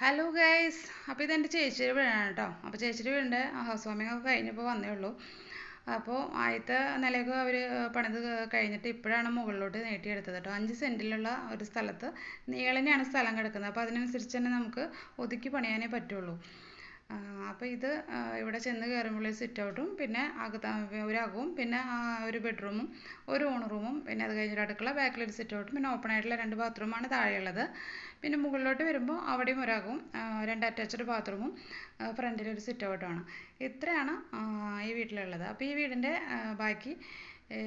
Hello guys അപ്പോൾ ഇതെന്റെ ചേച്ചിയുടെ വീടാണ് കേട്ടോ. അപ്പോൾ ചേച്ചിയുടെ വീടിന്റെ ഹൗസ് വാമിംഗ് ഒക്കെ കഴിഞ്ഞപ്പോൾ വന്നേ ഉള്ളൂ. അപ്പോൾ ആദ്യത്തെ നിലയൊക്കെ അവർ പണിത് കഴിഞ്ഞിട്ട് ഇപ്പോഴാണ് മുകളിലോട്ട് നീട്ടിയെടുത്തത് കേട്ടോ. അഞ്ച് സെന്റിലുള്ള ഒരു സ്ഥലത്ത് നീളനെയാണ് സ്ഥലം കിടക്കുന്നത്. അപ്പോൾ അതിനനുസരിച്ച് തന്നെ നമുക്ക് ഒതുക്കി പണിയാനേ പറ്റുള്ളൂ. അപ്പോൾ ഇത് ഇവിടെ ചെന്ന് കയറുമ്പോൾ സിറ്റ് ഔട്ടും പിന്നെ ഒരു അകവും പിന്നെ ഒരു ബെഡ്റൂമും ഒരു ഓൺ റൂമും പിന്നെ അത് കഴിഞ്ഞൊരു അടുക്കള ബാക്കിലൊരു സിറ്റ് ഔട്ടും പിന്നെ ഓപ്പൺ ആയിട്ടുള്ള രണ്ട് ബാത്റൂമാണ് താഴെയുള്ളത്. പിന്നെ മുകളിലോട്ട് വരുമ്പോൾ അവിടെയും ഒരകവും രണ്ട് അറ്റാച്ച്ഡ് ബാത്റൂമും ഫ്രണ്ടിലൊരു സിറ്റ് ഔട്ടുമാണ് ഇത്രയാണ് ഈ വീട്ടിലുള്ളത്. അപ്പോൾ ഈ വീടിന്റെ ബാക്കി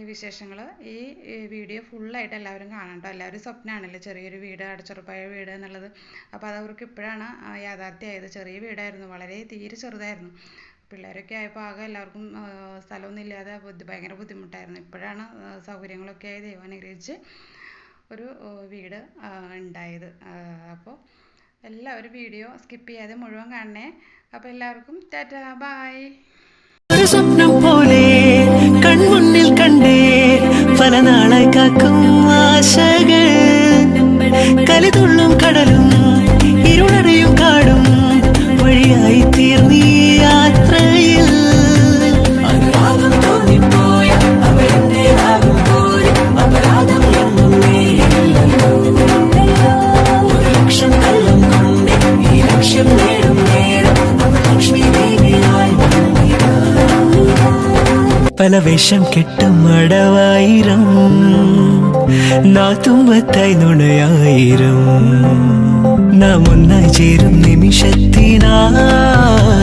വിശേഷങ്ങൾ ഈ വീഡിയോ ഫുള്ളായിട്ട് എല്ലാവരും കാണണം എല്ലാവരും സ്വപ്നമാണല്ലോ ചെറിയൊരു വീട് അടച്ചുറപ്പായ വീട് എന്നുള്ളത്. അപ്പോൾ അത് അവർക്ക് ഇപ്പോഴാണ് യാഥാർത്ഥ്യമായത്. ചെറിയ വീടായിരുന്നു വളരെ തീരെ ചെറുതായിരുന്നു. പിള്ളേരൊക്കെ ആയപ്പോൾ ആകെ എല്ലാവർക്കും സ്ഥലമൊന്നും ഇല്ലാതെ ബുദ്ധി ഭയങ്കര ബുദ്ധിമുട്ടായിരുന്നു. ഇപ്പോഴാണ് സൗകര്യങ്ങളൊക്കെ ആയി ദൈവം അനുഗ്രഹിച്ച് ഒരു വീട് ഉണ്ടായത്. അപ്പോൾ എല്ലാവരും വീഡിയോ സ്കിപ്പ് ചെയ്യാതെ മുഴുവൻ കാണണേ. അപ്പോൾ എല്ലാവർക്കും ടാറ്റാ ബായ്. ഒരു സ്വപ്നം പോലെ പല വേഷം കെട്ടും അടവായിരം. നാത്തുമ്പത്തായി നുണയായിരം. നാം ഒന്നായി ചേരും നിമിഷത്തിനായി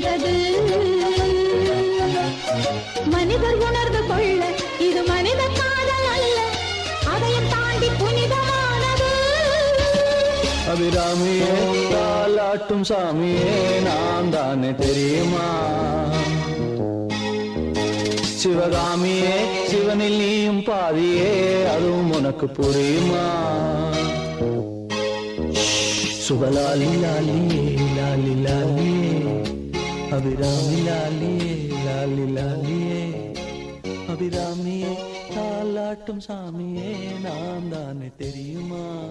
வந்தது மனிதர் உணர்ந்து கொள்ள இது மனித காதல் அல்ல. அதையும் தாண்டி புனிதமானது. அபிராமியே தாலாட்டும் சாமியே நான் தானே தெரியுமா? சிவகாமியே சிவனில் நீயும் பாதியே அதுவும் உனக்கு புரியுமா? சுபலாலி லாலி லாலி லாலியே அபிராமி லாலியே லாலி லாலியே. அபிராமியே தாலாட்டும் சாமியே நான் தானே தெரியுமா?